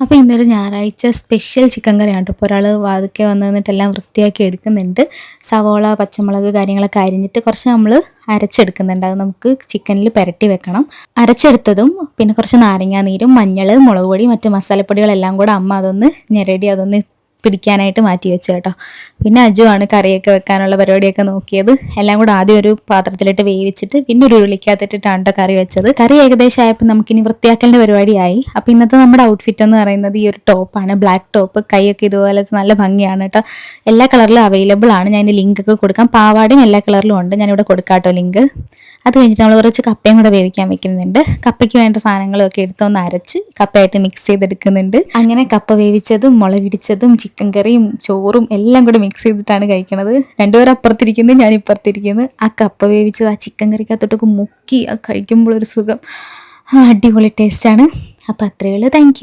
അപ്പോൾ ഇന്നൊരു ഞായറാഴ്ച സ്പെഷ്യൽ ചിക്കൻ കറിയാണ് കേട്ടോ ഇപ്പോൾ ഒരാൾ വാതുക്കെ വന്ന് നിന്നിട്ട് വൃത്തിയാക്കി എടുക്കുന്നുണ്ട്. സവോള പച്ചമുളക് കാര്യങ്ങളൊക്കെ അരിഞ്ഞിട്ട് കുറച്ച് നമ്മൾ അരച്ചെടുക്കുന്നുണ്ട്. അത് നമുക്ക് ചിക്കനിൽ പുരട്ടി വെക്കണം. അരച്ചെടുത്തതും പിന്നെ കുറച്ച് നാരങ്ങാ നീരും മഞ്ഞൾ മുളക് പൊടി മറ്റ് മസാലപ്പൊടികളെല്ലാം കൂടെ അമ്മ അതൊന്ന് ഞെരടി അതൊന്ന് പിടിക്കാനായിട്ട് മാറ്റി വെച്ചു കേട്ടോ. പിന്നെ അജു ആണ് കറിയൊക്കെ വെക്കാനുള്ള പരിപാടിയൊക്കെ നോക്കിയത്. എല്ലാം കൂടെ ആദ്യം ഒരു പാത്രത്തിലിട്ട് വേവിച്ചിട്ട് പിന്നെ ഒരു ഉരുളിക്കകത്തിട്ടിട്ടാണ് കേട്ടോ കറി വെച്ചത്. കറി ഏകദേശം ആയപ്പോൾ നമുക്കിനി വൃത്തിയാക്കലിന്റെ പരിപാടിയായി. അപ്പോൾ ഇന്നത്തെ നമ്മുടെ ഔട്ട്ഫിറ്റ് എന്ന് പറയുന്നത് ഈ ഒരു ടോപ്പാണ് ബ്ലാക്ക് ടോപ്പ് കൈയൊക്കെ ഇതുപോലെ നല്ല ഭംഗിയാണ് കേട്ടോ എല്ലാ കളറിലും അവൈലബിൾ ആണ്. ഞാൻ ലിങ്ക് ഒക്കെ കൊടുക്കാം. പാവാടയും എല്ലാ കളറിലും ഉണ്ട്. ഞാനിവിടെ കൊടുക്കാം കേട്ടോ ലിങ്ക് അത് കഴിഞ്ഞിട്ട് നമ്മൾ കുറച്ച് കപ്പയും കൂടെ വേവിക്കാൻ വെക്കുന്നുണ്ട്. കപ്പയ്ക്ക് വേണ്ട സാധനങ്ങളൊക്കെ എടുത്തൊന്ന് അരച്ച് കപ്പയായിട്ട് മിക്സ് ചെയ്തെടുക്കുന്നുണ്ട്. അങ്ങനെ കപ്പ വേവിച്ചതും മുളകിടിച്ചതും ചിക്കൻ കറിയും ചോറും എല്ലാം കൂടെ മിക്സ് ചെയ്തിട്ടാണ് കഴിക്കണത്. രണ്ടുപേരും അപ്പുറത്തിരിക്കുന്നത് ഞാൻ ഇപ്പുറത്തിരിക്കുന്നത് ആ കപ്പ വേവിച്ചത് ആ ചിക്കൻ കറിക്കകത്തോട്ടൊക്കെ മുക്കി കഴിക്കുമ്പോൾ ഒരു സുഖം. അടിപൊളി ടേസ്റ്റാണ് അപ്പോൾ അത്രയേ ഉള്ളൂ. താങ്ക്